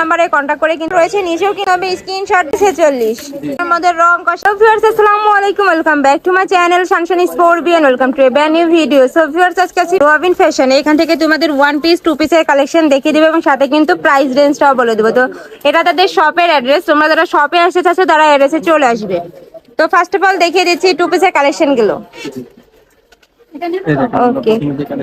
নাম্বারে কন্ট্যাক্ট করে কিন্তু রয়েছে। নিচেও কিন্তু হবে স্ক্রিনশট ছেচল্লিশ এর মধ্যে রং কষ্ট ভিউয়ার্স আসসালামু আলাইকুম। Welcome back to my channel Sanshani sport BN welcome to a brand new video so viewers আজকে আছি রবিন ফ্যাশন এখান থেকে তোমাদের ওয়ান পিস টু পিসের কালেকশন দেখিয়ে দেবে এবং সাথে কিন্তু প্রাইস রেঞ্জটাও বলে দেবো। তো এটা তাদের শপের অ্যাড্রেস তোমরা যারা শপে আসতে চাচ্ছো, তারা অ্যাড্রেসে চলে আসবে। তো ফার্স্ট অফ অল দেখিয়ে দিচ্ছি টু পিসের কালেকশনগুলো। ওকে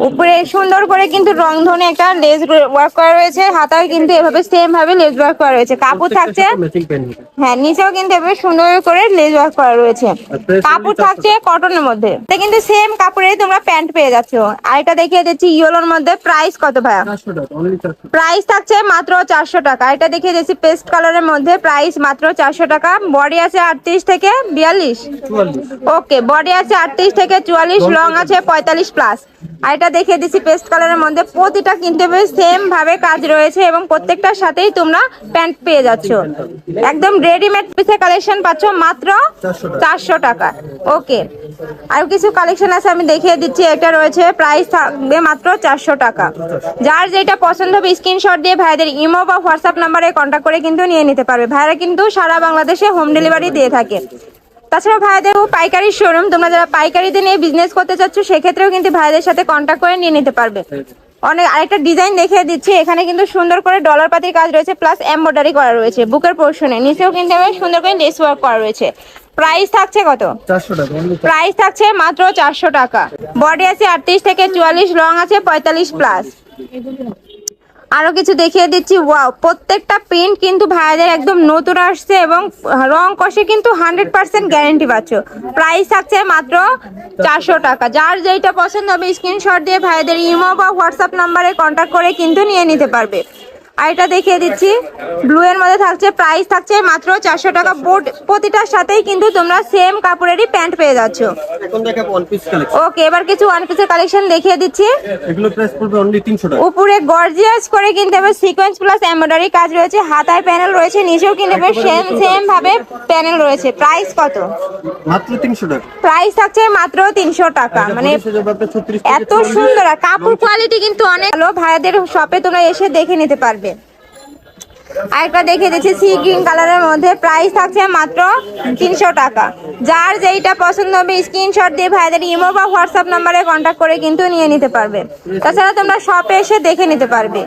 উপরে সুন্দর করে কিন্তু রং ধনে একটা লেস ওয়ার্ক করা রয়েছে। হাতায় কিন্তু এভাবে সেম ভাবে লেস ওয়ার্ক করা রয়েছে। কাপড় থাকছে হ্যাঁ নিচেও কিন্তু এভাবে সুন্দর করে লেস ওয়ার্ক করা রয়েছে। কাপড় থাকছে কটনের মধ্যে। কিন্তু সেম কাপড়ে তোমরা প্যান্ট পেয়ে যাচ্ছ। আর এটা দেখিয়ে দিচ্ছি ইয়েলোর মধ্যে প্রাইস কত ভাইয়া? প্রাইস থাকছে মাত্র চারশো টাকা। এটা দেখিয়ে দিচ্ছি পেস্ট কালারের মধ্যে প্রাইস মাত্র চারশো টাকা। বডি আছে আটত্রিশ থেকে বিয়াল্লিশ। ওকে বডি আছে আটত্রিশ থেকে চুয়াল্লিশ লং আছে পঁয়তাল্লিশ প্লাস আর এটা দেখিয়ে দিচ্ছি পেস্ট কালারের মধ্যে প্রতিটা কিনতে সেম ভাবে কাজ রয়েছে এবং প্রত্যেকটার সাথেই তোমরা প্যান্ট পেয়ে যাচ্ছ। একদম রেডিমেড পিসের কালেকশন পাচ্ছ মাত্র চারশো টাকা। ওকে আর কিছু কালেকশন আছে আমি দেখিয়ে দিচ্ছি। এটা রয়েছে প্রাইস থাকবে মাত্র চারশো টাকা। যার যেটা পছন্দ হবে স্ক্রিনশট দিয়ে ভাইদের ইমো বা হোয়াটসঅ্যাপ নাম্বারে কন্ট্যাক্ট করে কিন্তু নিয়ে নিতে পারবে। ভাইরা কিন্তু সারা বাংলাদেশে হোম ডেলিভারি দিয়ে থাকে। তাছাড়া ভাইদের পাইকারি শোরুম তোমরা যারা পাইকারিতে নিয়ে বিজনেস করতে চাচ্ছ সেক্ষেত্রেও কিন্তু ভাইদের সাথে কন্ট্যাক্ট করে নিয়ে নিতে পারবে। অনেক আরেকটা ডিজাইন দেখিয়ে দিচ্ছি এখানে কিন্তু সুন্দর করে ডলার পাতির কাজ রয়েছে প্লাস এমব্রয়ডারি করা রয়েছে বুকের পোর্শনে নিচেও কিন্তু সুন্দর করে লেস ওয়ার্ক করা রয়েছে। প্রাইস থাকছে কত? প্রাইস থাকছে মাত্র চারশো টাকা। বডি আছে আটত্রিশ থেকে চুয়াল্লিশ রং আছে পঁয়তাল্লিশ প্লাস আরও কিছু দেখিয়ে দিচ্ছি। ওয়াও প্রত্যেকটা প্রিন্ট কিন্তু ভাইয়াদের একদম নতুন আসছে এবং রং কষে কিন্তু হান্ড্রেড পার্সেন্ট গ্যারেন্টি পাচ্ছ। প্রাইস থাকছে মাত্র চারশো টাকা। যার যেইটা পছন্দ হবে স্ক্রিনশট দিয়ে ভাইয়াদের ইমো বা হোয়াটসঅ্যাপ নাম্বারে কন্ট্যাক্ট করে কিন্তু নিয়ে নিতে পারবে। আর এটা দেখিয়ে দিচ্ছি। ব্লু এর মধ্যে থাকছে প্রাইস থাকছে মাত্র চারশো টাকা। বোট প্রতিটার সাথেই কিন্তু তোমরা সেম কাপড়েরই প্যান্ট পেয়ে যাচ্ছ। ওকে এবার কিছু ওয়ান পিসের কালেকশন দেখিয়ে দিচ্ছি। উপরে গর্জিয়াস করে কিন্তু এবার সিকোয়েন্স প্লাস এমব্রয়ডারি কাজ রয়েছে। হাতায় প্যানেল রয়েছে নিচেও কিন্তু এবার সেম সেম ভাবে প্যানেল রয়েছে। প্রাইস কত? মাত্র তিনশো টাকা। প্রাইস থাকছে মাত্র তিনশো টাকা। মানে এত সুন্দর। কাপড় কোয়ালিটি কিন্তু অনেক ভালো ভাইয়াদের শপে তোমরা এসে দেখে নিতে পারবে। আরেকটা দেখে দিচ্ছি সি গ্রিন কালারের মধ্যে প্রাইস থাকছে মাত্র তিনশো টাকা। যার যেইটা পছন্দ হবে স্ক্রিনশট দিয়ে ভাইদের ইমো বা হোয়াটসঅ্যাপ নাম্বারে কন্ট্যাক্ট করে কিন্তু নিয়ে নিতে পারবে। তাছাড়া তোমরা শপে এসে দেখে নিতে পারবে।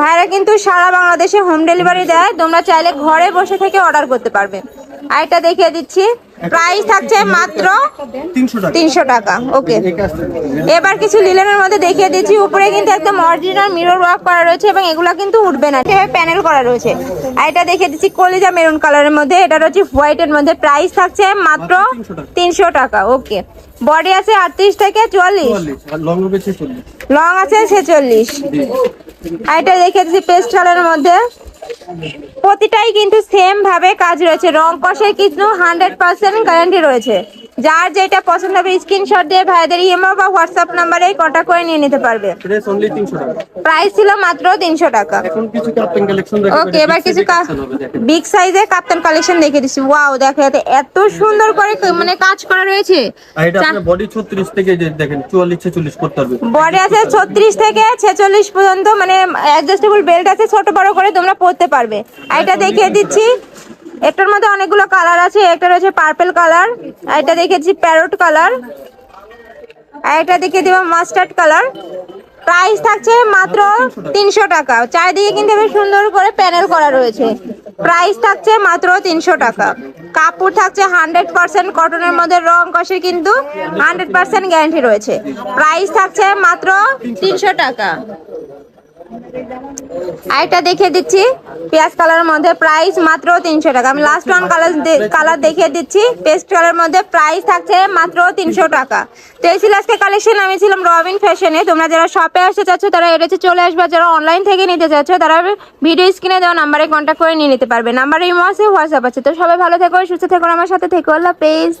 ভাইরা কিন্তু সারা বাংলাদেশে হোম ডেলিভারি দেয়, তোমরা চাইলে ঘরে বসে থেকে অর্ডার করতে পারবে। আরেকটা দেখিয়ে দিচ্ছি প্রাইস থাকছে মাত্র তিনশো টাকা। ওকে। এবার কিছু লিলেনের মধ্যে দেখিয়ে দিচ্ছি। উপরে কিন্তু একদম অরিজিনাল মিরর ওয়ার্ক করা রয়েছে এবং এগুলো কিন্তু উঠবে না। এভাবে প্যানেল করা রয়েছে। আর এটা দেখিয়ে দিচ্ছি কলিজা মেরুন কালারের মধ্যে। এটা রয়েছে হোয়াইটের মধ্যে। প্রাইস থাকছে মাত্র তিনশো টাকা। ওকে। বডি আছে আটত্রিশ থেকে চুয়াল্লিশ। লং আছে ছেচল্লিশ। আর এটা দেখিয়ে দিচ্ছি পেস্ট কালারের মধ্যে। প্রতিটাই কিন্তু সেম ভাবে কাজ রয়েছে। রং কষের কিন্তু হান্ড্রেড পার্সেন্ট গ্যারান্টি রয়েছে। যার যেটা পছন্দ হবে স্ক্রিনশট দিয়ে ভাইদের ইমো বা হোয়াটসঅ্যাপ নাম্বারে কন্ট্যাক্ট করে নিয়ে নিতে পারবে। প্রাইস ছিল মাত্র তিনশো টাকা। ওকে এবার কিছু বিগ সাইজের কাপ্তান কালেকশন দেখে দিচ্ছি। ওয়াও দেখো এতে এত সুন্দর করে মানে কাজ করা রয়েছে। বডি ছত্রিশ থেকে দেখেন চুয়াল্লিশ ছেচল্লিশ করতে হবে। বডি আছে ছত্রিশ থেকে ছেচল্লিশ পর্যন্ত মানে অ্যাডজাস্টেবল বেল্ট আছে ছোট বড় করে তোমরা পরতে পারবে। এটা দেখিয়ে দিচ্ছি। এটার মধ্যে অনেকগুলো কালার আছে, একটা রয়েছে পার্পল কালার, আর এটা দেখেছি প্যারট কালার, আর এটা দেখিয়ে দিব মাস্টার্ড কালার। প্রাইস থাকছে মাত্র তিনশো টাকা। চারিদিকে কিন্তু বেশ সুন্দর করে প্যানেল করা রয়েছে। প্রাইস থাকছে মাত্র তিনশো টাকা। কাপড় থাকছে হান্ড্রেড পার্সেন্ট কটনের মধ্যে রং কষে কিন্তু হান্ড্রেড পার্সেন্ট গ্যারান্টি রয়েছে। প্রাইস থাকছে মাত্র তিনশো টাকা। আরেকটা দেখিয়ে দিচ্ছি। পেঁয়াজ কালারের মধ্যে প্রাইস মাত্র তিনশো টাকা। আমি লাস্ট ওয়ান কালার কালার দেখিয়ে দিচ্ছি। পেস্ট কালারের মধ্যে প্রাইস থাকছে মাত্র তিনশো টাকা। তো এই ছিল আজকে কালেকশন আমি ছিলাম রবিন ফ্যাশনে তোমরা যারা শপে আসতে চাচ্ছ, তারা এড়েছে চলে আসবে। যারা অনলাইন থেকে নিতে চাচ্ছ, তারা ভিডিও স্ক্রিনে দেওয়া নাম্বারে কন্ট্যাক্ট করে নিয়ে নিতে পারবে। নাম্বারে ইমো আছে হোয়াটসঅ্যাপ আছে। তো সবাই ভালো থেকো, সুস্থ থেকো, আমার সাথে থেকো। আল্লাহ পেজ